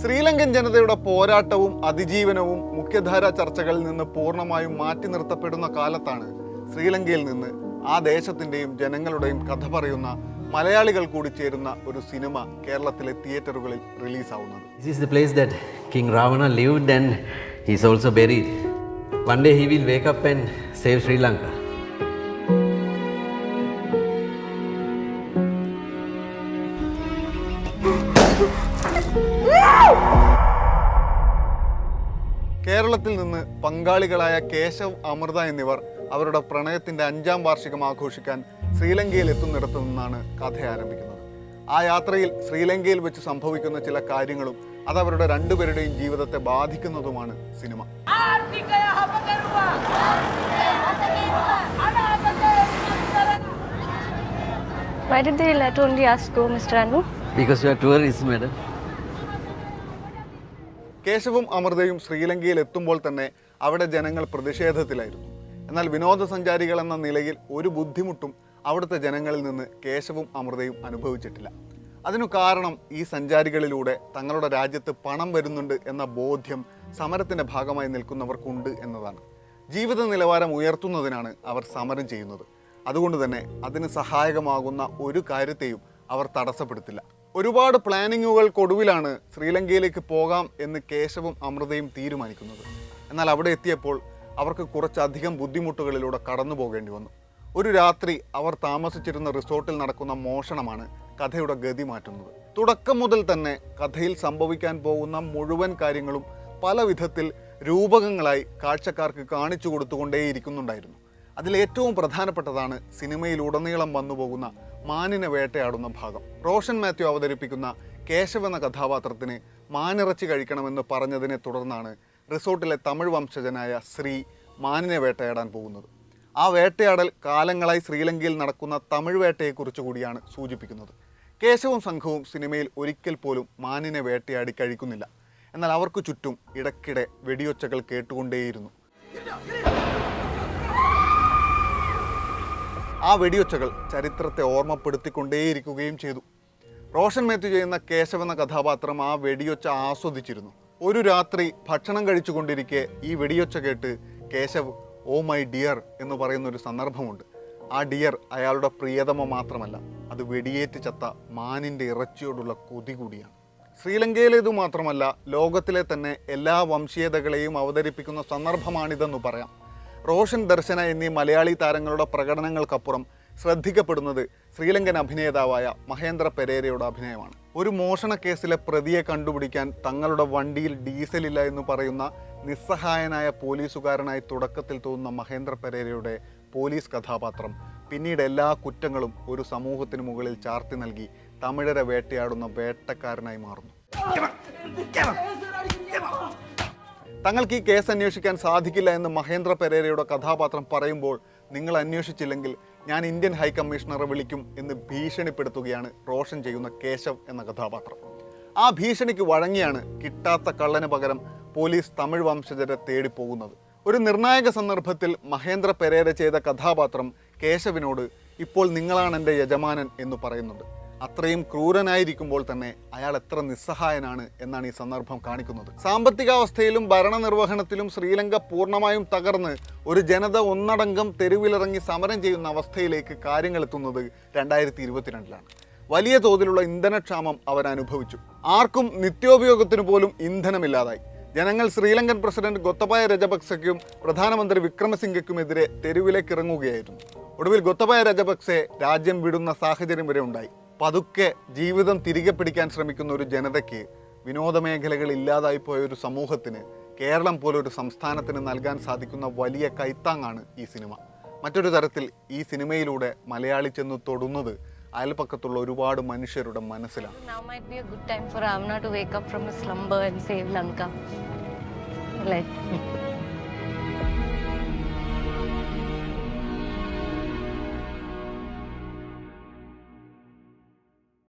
ശ്രീലങ്കൻ ജനതയുടെ പോരാട്ടവും അതിജീവനവും മുഖ്യധാര ചർച്ചകളിൽ നിന്ന് പൂർണമായും മാറ്റി നിർത്തപ്പെടുന്ന കാലത്താണ് ശ്രീലങ്കയിൽ നിന്ന് ആ ദേശത്തിന്റെയും ജനങ്ങളുടെയും കഥ പറയുന്ന മലയാളികൾ കൂടി ചേരുന്ന ഒരു സിനിമ കേരളത്തിലെ തിയേറ്ററുകളിൽ റിലീസാവുന്നത് This is the place that King Ravana lived and he's also buried. One day he will wake up and save Sri Lanka. കേരളത്തിൽ നിന്ന് പങ്കാളികളായ കേശവ് അമൃത എന്നിവർ അവരുടെ പ്രണയത്തിന്റെ അഞ്ചാം വാർഷികം ആഘോഷിക്കാൻ ശ്രീലങ്കയിൽ എത്തുന്നിടത്ത് നിന്നാണ് കഥ ആരംഭിക്കുന്നത് ആ യാത്രയിൽ ശ്രീലങ്കയിൽ വെച്ച് സംഭവിക്കുന്ന ചില കാര്യങ്ങളും അതവരുടെ രണ്ടുപേരുടെയും ജീവിതത്തെ ബാധിക്കുന്നതുമാണ് cinema Why did they let only us go, Mr. Anu? Because you are tourists, madam. കേശവും അമൃതയും ശ്രീലങ്കയിൽ എത്തുമ്പോൾ തന്നെ അവിടെ ജനങ്ങൾ പ്രതിഷേധത്തിലായിരുന്നു. എന്നാൽ വിനോദസഞ്ചാരികൾ എന്ന നിലയിൽ ഒരു ബുദ്ധിമുട്ടും അവിടുത്തെ ജനങ്ങളിൽ നിന്ന് കേശവും അമൃതയും അനുഭവിച്ചിട്ടില്ല. അതിനു കാരണം ഈ സഞ്ചാരികളിലൂടെ തങ്ങളുടെ രാജ്യത്ത് പണം വരുന്നുണ്ട് എന്ന ബോധ്യം സമരത്തിന്റെ ഭാഗമായി നിൽക്കുന്നവർക്കുണ്ട് എന്നതാണ്. ജീവിത നിലവാരം ഉയർത്തുന്നതിനാണ് അവർ സമരം ചെയ്യുന്നത്. അതുകൊണ്ട് തന്നെ അതിന് സഹായകമാകുന്ന ഒരു കാര്യത്തെയും അവർ തടസ്സപ്പെടുത്തില്ല. ഒരുപാട് പ്ലാനിങ്ങുകൾക്കൊടുവിലാണ് ശ്രീലങ്കയിലേക്ക് പോകാം എന്ന് കേശവും അമൃതയും തീരുമാനിക്കുന്നത്. എന്നാൽ അവിടെ എത്തിയപ്പോൾ അവർക്ക് കുറച്ചധികം ബുദ്ധിമുട്ടുകളിലൂടെ കടന്നു പോകേണ്ടി വന്നു. ഒരു രാത്രി അവർ താമസിച്ചിരുന്ന റിസോർട്ടിൽ നടക്കുന്ന മോഷണമാണ് കഥയുടെ ഗതി മാറ്റുന്നത്. തുടക്കം മുതൽ തന്നെ കഥയിൽ സംഭവിക്കാൻ പോകുന്ന മുഴുവൻ കാര്യങ്ങളും പല വിധത്തിൽ രൂപകങ്ങളായി കാഴ്ചക്കാർക്ക് കാണിച്ചു കൊടുത്തുകൊണ്ടേയിരിക്കുന്നുണ്ടായിരുന്നു. അതിലേറ്റവും പ്രധാനപ്പെട്ടതാണ് സിനിമയിലുടനീളം വന്നുപോകുന്ന മാനിനെ വേട്ടയാടുന്ന ഭാഗം. റോഷൻ മാത്യു അവതരിപ്പിക്കുന്ന കേശവ എന്ന കഥാപാത്രത്തിന് മാനിറച്ചി കഴിക്കണമെന്ന് പറഞ്ഞതിനെ തുടർന്നാണ് റിസോർട്ടിലെ തമിഴ് വംശജനായ ശ്രീ മാനിനെ വേട്ടയാടാൻ പോകുന്നത്. ആ വേട്ടയാടൽ കാലങ്ങളായി ശ്രീലങ്കയിൽ നടക്കുന്ന തമിഴ് വേട്ടയെക്കുറിച്ച് കൂടിയാണ് സൂചിപ്പിക്കുന്നത്. കേശവും സംഘവും സിനിമയിൽ ഒരിക്കൽ പോലും മാനിനെ വേട്ടയാടി കഴിക്കുന്നില്ല. എന്നാൽ അവർക്ക് ചുറ്റും ഇടയ്ക്കിടെ വെടിയൊച്ചകൾ കേട്ടുകൊണ്ടേയിരുന്നു. ആ വെടിയൊച്ചകൾ ചരിത്രത്തെ ഓർമ്മപ്പെടുത്തിക്കൊണ്ടേയിരിക്കുകയും ചെയ്തു. റോഷൻ മാത്യു ചെയ്യുന്ന കേശവ് എന്ന കഥാപാത്രം ആ വെടിയൊച്ച ആസ്വദിച്ചിരുന്നു. ഒരു രാത്രി ഭക്ഷണം കഴിച്ചുകൊണ്ടിരിക്കെ ഈ വെടിയൊച്ച കേട്ട് കേശവ് ഓ മൈ ഡിയർ എന്ന് പറയുന്ന ഒരു സന്ദർഭമുണ്ട്. ആ ഡിയർ അയാളുടെ പ്രിയതമ മാത്രമല്ല അത് വെടിയേറ്റ് ചത്ത മാനിന്റെ ഇറച്ചിയോടുള്ള കൊതി കൂടിയാണ്. ശ്രീലങ്കയിലേതു മാത്രമല്ല ലോകത്തിലെ തന്നെ എല്ലാ വംശീയതകളെയും അവതരിപ്പിക്കുന്ന സന്ദർഭമാണിതെന്ന് പറയാം. റോഷൻ ദർശന എന്നീ മലയാളി താരങ്ങളുടെ പ്രകടനങ്ങൾക്കപ്പുറം ശ്രദ്ധിക്കപ്പെടുന്നത് ശ്രീലങ്കൻ അഭിനേതാവായ മഹേന്ദ്ര പെരേരയുടെ അഭിനയമാണ്. ഒരു മോഷണ കേസിലെ പ്രതിയെ കണ്ടുപിടിക്കാൻ തങ്ങളുടെ വണ്ടിയിൽ ഡീസലില്ല എന്ന് പറയുന്ന നിസ്സഹായനായ പോലീസുകാരനായി തുടക്കത്തിൽ തോന്നുന്ന മഹേന്ദ്ര പെരേരയുടെ പോലീസ് കഥാപാത്രം പിന്നീട് എല്ലാ കുറ്റങ്ങളും ഒരു സമൂഹത്തിന് മുകളിൽ ചാർത്തി നൽകി തമിഴരെ വേട്ടയാടുന്ന വേട്ടക്കാരനായി മാറുന്നു. തങ്ങൾക്ക് ഈ കേസ് അന്വേഷിക്കാൻ സാധിക്കില്ല എന്ന് മഹേന്ദ്ര പെരേരയുടെ കഥാപാത്രം പറയുമ്പോൾ നിങ്ങൾ അന്വേഷിച്ചില്ലെങ്കിൽ ഞാൻ ഇന്ത്യൻ ഹൈക്കമ്മീഷണറെ വിളിക്കും എന്ന് ഭീഷണിപ്പെടുത്തുകയാണ് റോഷൻ ചെയ്യുന്ന കേശവ് എന്ന കഥാപാത്രം. ആ ഭീഷണിക്ക് വഴങ്ങിയാണ് കിട്ടാത്ത കള്ളന് പകരം പോലീസ് തമിഴ് വംശജരെ തേടി പോകുന്നത് ഒരു നിർണായക സന്ദർഭത്തിൽ മഹേന്ദ്ര പെരേര ചെയ്ത കഥാപാത്രം കേശവിനോട് ഇപ്പോൾ നിങ്ങളാണ് എന്റെ യജമാനൻ എന്ന് പറയുന്നുണ്ട്. അത്രയും ക്രൂരനായിരിക്കുമ്പോൾ തന്നെ അയാൾ എത്ര നിസ്സഹായനാണ് എന്നാണ് ഈ സന്ദർഭം കാണിക്കുന്നത്. സാമ്പത്തികാവസ്ഥയിലും ഭരണനിർവഹണത്തിലും ശ്രീലങ്ക പൂർണമായും തകർന്ന് ഒരു ജനത ഒന്നടങ്കം തെരുവിലിറങ്ങി സമരം ചെയ്യുന്ന അവസ്ഥയിലേക്ക് കാര്യങ്ങൾ എത്തുന്നത് രണ്ടായിരത്തി ഇരുപത്തിരണ്ടിലാണ് വലിയ തോതിലുള്ള ഇന്ധനക്ഷാമം അവർ അനുഭവിച്ചു. ആർക്കും നിത്യോപയോഗത്തിന് പോലും ഇന്ധനമില്ലാതായി. ജനങ്ങൾ ശ്രീലങ്കൻ പ്രസിഡന്റ് ഗൊത്തബായ രജപക്സയ്ക്കും പ്രധാനമന്ത്രി വിക്രമസിംഗയ്ക്കുമെതിരെ തെരുവിലേക്ക് ഇറങ്ങുകയായിരുന്നു. ഒടുവിൽ ഗൊത്തബായ രജപക്സെ രാജ്യം വിടുന്ന സാഹചര്യം വരെ ഉണ്ടായി. പതുക്കെ ജീവിതം തിരികെ പിടിക്കാൻ ശ്രമിക്കുന്ന ഒരു ജനതയ്ക്ക് വിനോദമേഖലകൾ ഇല്ലാതായി പോയ ഒരു സമൂഹത്തിന് കേരളം പോലൊരു സംസ്ഥാനത്തിന് നൽകാൻ സാധിക്കുന്ന വലിയ കൈത്താങ്ങാണ് ഈ സിനിമ. മറ്റൊരു തരത്തിൽ ഈ സിനിമയിലൂടെ മലയാളി ചെന്ന് തൊടുന്നത് അയൽപ്പക്കത്തുള്ള ഒരുപാട് മനുഷ്യരുടെ മനസ്സിലാണ്.